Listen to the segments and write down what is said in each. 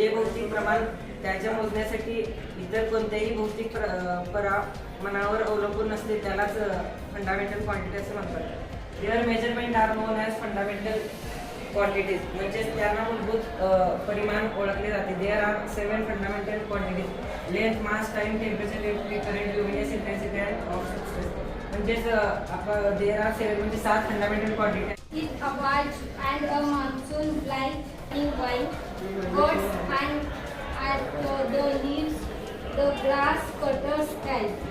जे भौतिक प्रमाण त्याच्या मोजण्यासाठी इतर कोणत्याही भौतिक प्र प्रमाणावर अवलंबून नसते त्यालाच फंडामेंटल क्वांटिटी असे म्हणतात. There measurement are known as fundamental quantities म्हणजेच त्यांना मूलभूत परिमाण ओळखले जाते. There are seven fundamental quantities length mass time temperature electric current luminous intensity and of म्हणजेच आपण देअर आर सेवन म्हणजे सात fundamental quantity goats and at the, the leaves the grass cutters help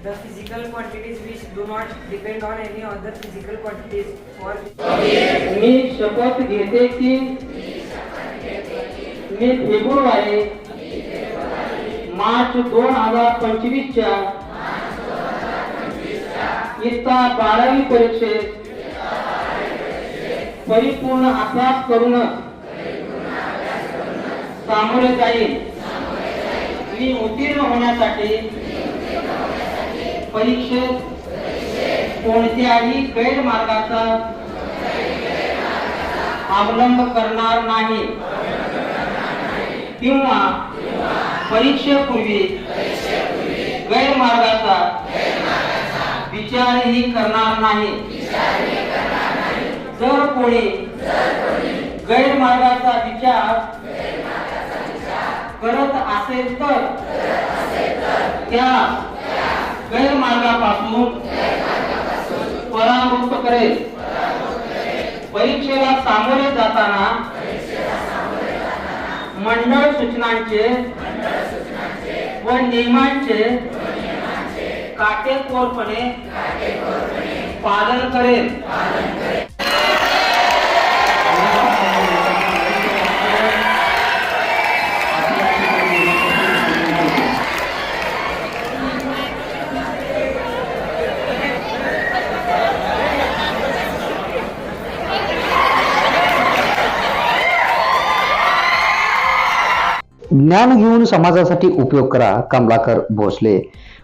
The physical quantities which do not depend on any other physical quantities for मी शपथ घेते की मी February March दोन हजार पंचवीसच्या इयत्ता बारावी परीक्षेत परिपूर्ण अभ्यास करून सामोरे जाईल. मी उत्तीर्ण होण्यासाठी परीक्षेत कोणत्याही गैरमार्गाचा अवलंब करणार नाही. किंवा परीक्षेपूर्वी गैरमार्गाचा विचारही करणार नाही. जर कोणी गैरमार्गाचा विचार करत असेल तर त्या गैरमार्गापासून परावृत्त करेल. परीक्षेला सामोरे जाताना मंडळ सूचनांचे व नियमांचे काटेकोरपणे पालन करेल. ज्ञान घेऊन समाजासाठी उपयोग करा कमलाकर भोसले.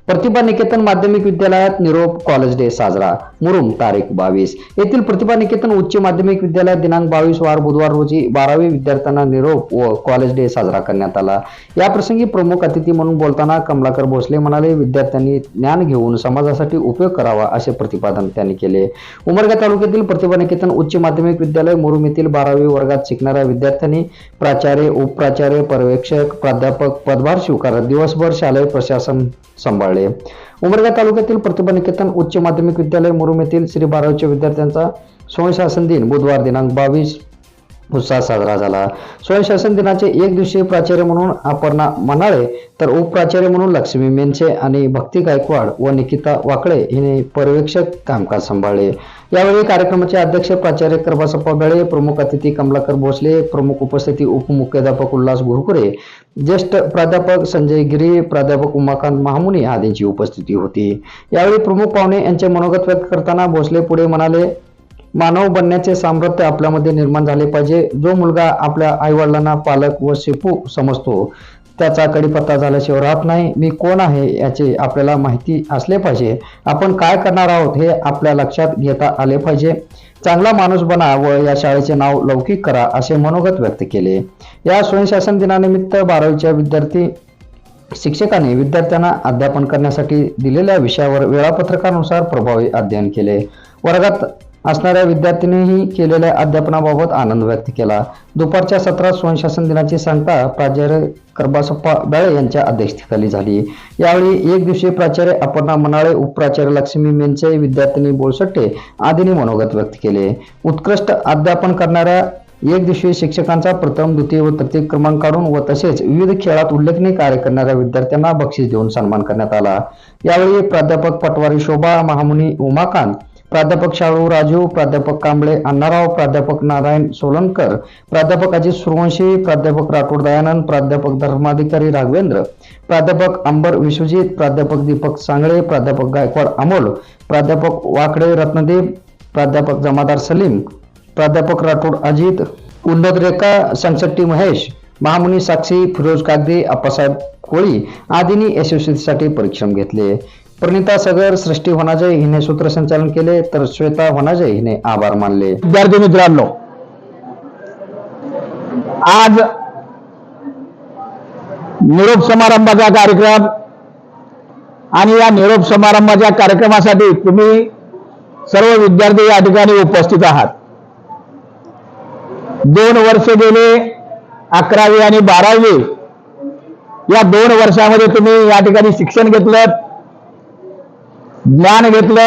प्रतिभा निकेतन माध्यमिक विद्यालयात निरोप कॉलेज डे साजरा. मुरुम तारीख बावीस. येथील प्रतिभा निकेतन उच्च माध्यमिक विद्यालयात दिनांक बावीस वार बुधवार रोजी बारावी विद्यार्थ्यांना निरोप व कॉलेज डे साजरा करण्यात आला. या प्रसंगी प्रमुख अतिथी म्हणून बोलताना कमलाकर भोसले म्हणाले विद्यार्थ्यांनी ज्ञान घेऊन समाजासाठी उपयोग करावा असे प्रतिपादन त्यांनी केले. उमरगा तालुक्यातील प्रतिभा निकेतन उच्च माध्यमिक विद्यालय मुरुम येथील बारावी वर्गात शिकणाऱ्या विद्यार्थ्यांनी प्राचार्य उपप्राचार्य पर्यवेक्षक प्राध्यापक पदभार स्वीकारत दिवसभर शालेय प्रशासन सांभाळले. उमरगा तालुक्यातील प्रतिभा निकेतन उच्च माध्यमिक विद्यालय मुरुम येथील श्री बारावीच्या विद्यार्थ्यांचा स्वयंशासन दिन बुधवार दिनांक बावीस. उत्साह साजरा झाला. स्वयंशासन दिनाचे एक दिवसीय प्राचार्य म्हणून अपर्णा मनाळे तर उपप्राचार्य म्हणून लक्ष्मी मेनसे आणि भक्ती गायकवाड व निकिता वाकळे हिने पर्यवेक्षक कामकाज सांभाळले. यावेळी कार्यक्रमाचे अध्यक्ष प्राचार्य कर्बासप्पा बेळे प्रमुख अतिथी कमलाकर भोसले प्रमुख उपस्थिती उपमुख्याध्यापक उल्हास घुरकुरे ज्येष्ठ प्राध्यापक संजय गिरी प्राध्यापक उमाकांत महामुनी आदींची उपस्थिती होती. यावेळी प्रमुख पाहुणे यांचे मनोगत व्यक्त करताना भोसले पुढे म्हणाले मानव बनण्याचे सामर्थ्य आपल्यामध्ये निर्माण झाले पाहिजे. जो मुलगा आपल्या आईवडिलांना पालक व शिपू समजतो त्याचा कडीपत्ता झाल्याशिवाय राहत नाही. मी कोण आहे याचे आपल्याला माहिती असले पाहिजे. आपण काय करणार आहोत हे आपल्या लक्षात घेता आले पाहिजे. चांगला माणूस बना व या शाळेचे नाव लौकिक करा असे मनोगत व्यक्त केले. या स्वयंशासन दिनानिमित्त बारावीच्या विद्यार्थी शिक्षकांनी विद्यार्थ्यांना अध्यापन करण्यासाठी दिलेल्या विषयावर वेळापत्रकानुसार प्रभावी अध्ययन केले. वर्गात असणाऱ्या विद्यार्थ्यांनीही केलेल्या अध्यापनाबाबत आनंद व्यक्त केला. दुपारच्या सत्रात स्वयंशासन दिनाची सांगता प्राचार्य करबासप्पा बेळे यांच्या अध्यक्षतेखाली झाली. यावेळी एक दिवशी प्राचार्य अपर्णा मनाळे उपप्राचार्य लक्ष्मी मेंचे विद्यार्थिनी बोळसट्टे आदींनी मनोगत व्यक्त केले. उत्कृष्ट अध्यापन करणाऱ्या एक दिवशी शिक्षकांचा प्रथम द्वितीय व तृतीय क्रमांक काढून व तसेच विविध खेळात उल्लेखनीय कार्य करणाऱ्या विद्यार्थ्यांना बक्षीस देऊन सन्मान करण्यात आला. यावेळी प्राध्यापक पटवारी शोभा महामुनी उमाकांत प्राध्यापक शाळू राजू प्राध्यापक कांबळे अण्णाराव प्राध्यापक नारायण सोलनकर प्राध्यापक अजित सूर्यवंशी प्राध्यापक राठोड दयानंद प्राध्यापक धर्माधिकारी राघवेंद्र प्राध्यापक अंबर विश्वजित प्राध्यापक दीपक सांगळे प्राध्यापक गायकवाड अमोल प्राध्यापक वाकडे रत्नदेव प्राध्यापक जमादार सलीम प्राध्यापक राठोड अजित उन्नत रेखा संचट्टी महेश महामुनी साक्षी फिरोज कागदे अप्पासाहेब कोळी आदींनी यशस्वीसाठी परिश्रम घेतले. प्रणिता सगर सृष्टी होनाजय हिने सूत्रसंचालन केले तर श्वेता होनाजय हिने आभार मानले. विद्यार्थी मित्रांनो आज निरोप समारंभाचा कार्यक्रम आणि या निरोप समारंभाच्या कार्यक्रमासाठी तुम्ही सर्व विद्यार्थी या ठिकाणी उपस्थित आहात. दोन वर्ष गेले अकरावी आणि बारावी या दोन वर्षामध्ये तुम्ही या ठिकाणी शिक्षण घेतलं. ज्ञान घेतलं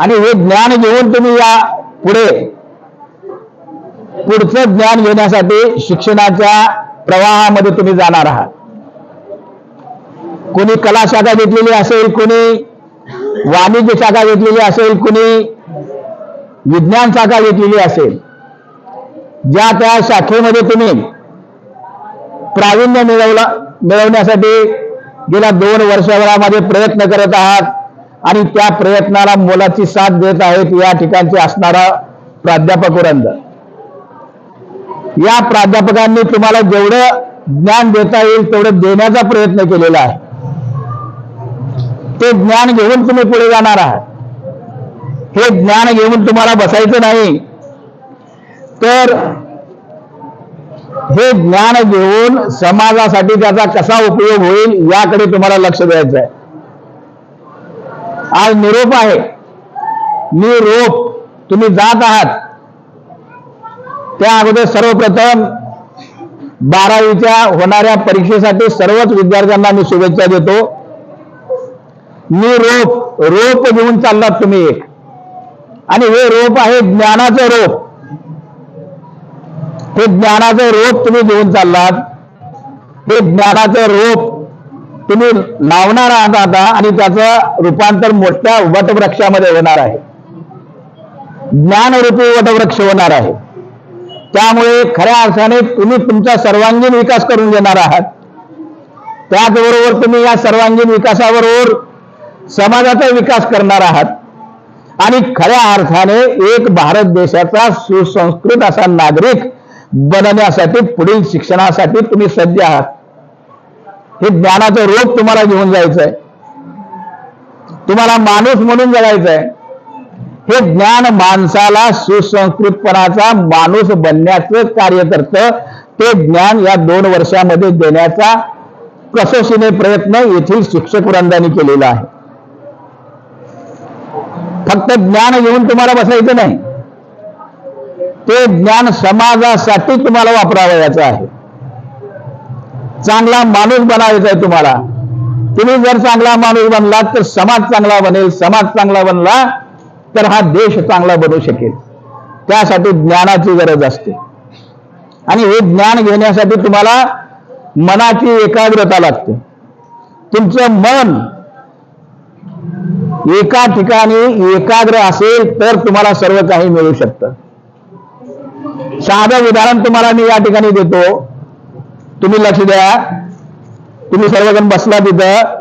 आणि हे ज्ञान घेऊन तुम्ही या पुढे. पुढचं ज्ञान घेण्यासाठी शिक्षणाच्या प्रवाहामध्ये तुम्ही जाणार आहात. कोणी कला शाखा घेतलेली असेल कोणी वाणिज्य शाखा घेतलेली असेल कोणी विज्ञान शाखा घेतलेली असेल ज्या त्या शाखेमध्ये तुम्ही प्रावीण्य मिळवला मिळवण्यासाठी गेल्या दोन वर्षभरामध्ये प्रयत्न करत आहात. आणि त्या प्रयत्नाला मोलाची साथ देत आहेत या ठिकाणचे असणारा प्राध्यापक वृंद. या प्राध्यापकांनी तुम्हाला जेवढं ज्ञान देता येईल तेवढं देण्याचा प्रयत्न केलेला आहे. ते ज्ञान घेऊन तुम्ही पुढे जाणार आहात. हे ज्ञान घेऊन तुम्हाला बसायचं नाही. तर हे ज्ञान घेऊन समाजासाठी त्याचा कसा उपयोग होईल याकडे तुम्हाला लक्ष द्यायचं आहे. आज निरोप आहे. मी रोप तुम्ही जात आहात. त्या अगोदर सर्वप्रथम बारावीच्या होणाऱ्या परीक्षेसाठी सर्वच विद्यार्थ्यांना मी शुभेच्छा देतो. मी रोप रोप घेऊन चाललात तुम्ही. एक आणि हे रोप आहे ज्ञानाचं रोप. हे ज्ञानाचं रोप तुम्ही घेऊन चाललात. हे ज्ञानाचं रोप तुम्ही लावणार आहात आता आणि त्याचं रूपांतर मोठ्या वटवृक्षामध्ये होणार आहे. ज्ञानरूपी वटवृक्ष होणार आहे. त्यामुळे खऱ्या अर्थाने तुम्ही तुमचा सर्वांगीण विकास करून घेणार आहात. त्याचबरोबर तुम्ही या सर्वांगीण विकासाबरोबर समाजाचा विकास करणार आहात. आणि खऱ्या अर्थाने एक भारत देशाचा सुसंस्कृत असा नागरिक बनण्यासाठी पुढील शिक्षणासाठी तुम्ही सज्ज आहात. हे ज्ञानाचं रोग तुम्हाला घेऊन जायचंय. तुम्हाला माणूस म्हणून जगायचं आहे हे ज्ञान माणसाला सुसंस्कृतपणाचा माणूस बनण्याचं कार्य करतं. ते ज्ञान या दोन वर्षामध्ये देण्याचा कसोशीने प्रयत्न येथील शिक्षक वृंदाने केलेला आहे. फक्त ज्ञान घेऊन तुम्हाला बसायचं नाही. ते ज्ञान समाजासाठी तुम्हाला वापरावयाचं आहे. चांगला माणूस बनावायचा आहे तुम्हाला. तुम्ही जर चांगला माणूस बनलात तर समाज चांगला बनेल. समाज चांगला बनला तर हा देश चांगला बनू शकेल. त्यासाठी ज्ञानाची गरज असते. आणि हे ज्ञान घेण्यासाठी तुम्हाला मनाची एकाग्रता लागते. तुमचं मन एका ठिकाणी एकाग्र असेल तर तुम्हाला सर्व काही मिळू शकतं. साधं उदाहरण तुम्हाला मी या ठिकाणी देतो. तुम्ही लक्ष द्या. तुम्ही सर्वजण बसला तिथं.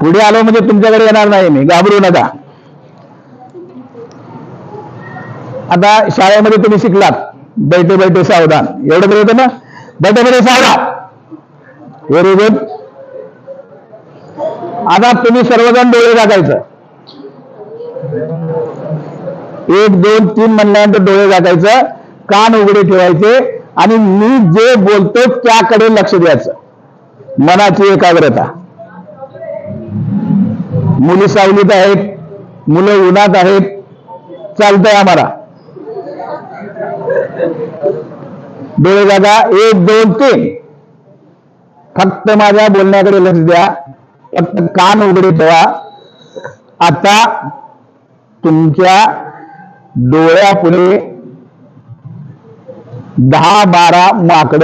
पुढे आलो म्हणजे तुमच्याकडे येणार नाही मी. घाबरू नका. आता शाळेमध्ये तुम्ही शिकलात. बैठे बैठे सावधान. एवढं तरी होतं ना? बैठे बैठे सावधान. व्हेरी गुड आता तुम्ही सर्वजण डोळे टाकायचं एक दोन तीन म्हणल्यानंतर डोळे टाकायचं कान उघडे ठेवायचे आणि मी जे बोलतो त्याकडे लक्ष द्यायचं. मनाची एकाग्रता. मुली सावलीत आहेत मुलं उन्हात आहेत चालतंय आम्हाला. डोळे जागा एक दोन तीन. फक्त माझ्या बोलण्याकडे लक्ष द्या. फक्त कान उघडे ठेवा. आता तुमच्या डोळ्यापुढे दहा बारा माकड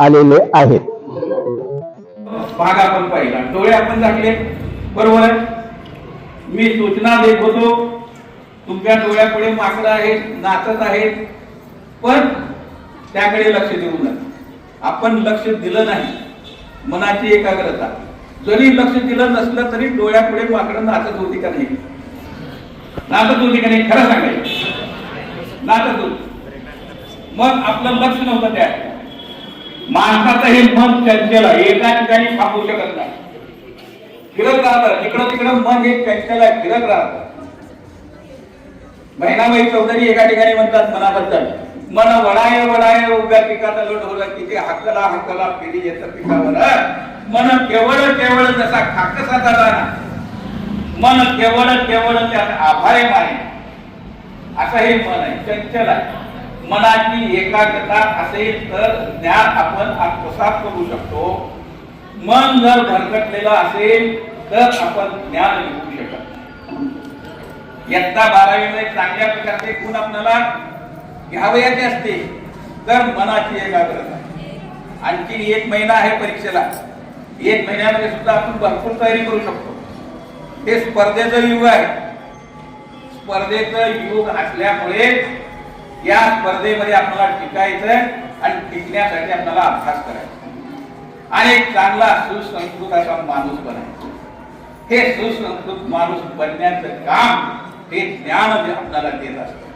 आलेले आहेत. भाग आपण पाहिला. डोळे आपण टाकले बरोबर आहे? मी सूचना देत होतो तुमच्या डोळ्यापुढे माकडं आहेत नाचत आहेत. पण त्याकडे लक्ष देऊ नका. आपण लक्ष दिलं नाही. मनाची एकाग्रता. जरी लक्ष दिलं नसलं तरी डोळ्यापुढे माकडं नाचत होती का नाही? नातं होती का खरं सांगायचं. नातं होती मग आपलं लक्ष नव्हतं त्या माणसाचं हे मन चंचल एका ठिकाणी थांबू शकत नाही. फिरत राहतं. इकडं तिकडं मन हे चंचल आहे फिरत राहत. बहिणाबाई चौधरी एका ठिकाणी म्हणतात मनाबद्दल मन वडाय वडाय उभ्या पिकाचा लोट होला किती हक्कला हक्कला फेरी येतं पिकावर. मन केवळ केवळ जसा खाकसाचा दाना मन केवळ केवळ त्यात आभारे माने असं हे मन आहे चंचल आहे. मनाची एकाग्रता असेल तर ज्ञान आपण आत्मसात करू शकतो. मन जर भरकटलेलं असेल तर आपण ज्ञान घेऊ शकत नाही. इयत्ता बारावीमध्ये चांगल्या प्रकारचे गुण आपल्याला घ्यावयाचे असते तर मनाची एकाग्रता. आणखी एक महिना आहे परीक्षेला. एक महिन्यामध्ये सुद्धा आपण भरपूर तयारी करू शकतो. हे स्पर्धेचं युग आहे. स्पर्धेचं युग असल्यामुळे या स्पर्धेमध्ये आपल्याला टिकायचंय आणि टिकण्यासाठी आपल्याला अभ्यास करायचा. आणि एक चांगला सुसंस्कृत असा माणूस बनायचा हे सुसंस्कृत माणूस बनण्याचं काम हे ज्ञान आपल्याला देत असतं.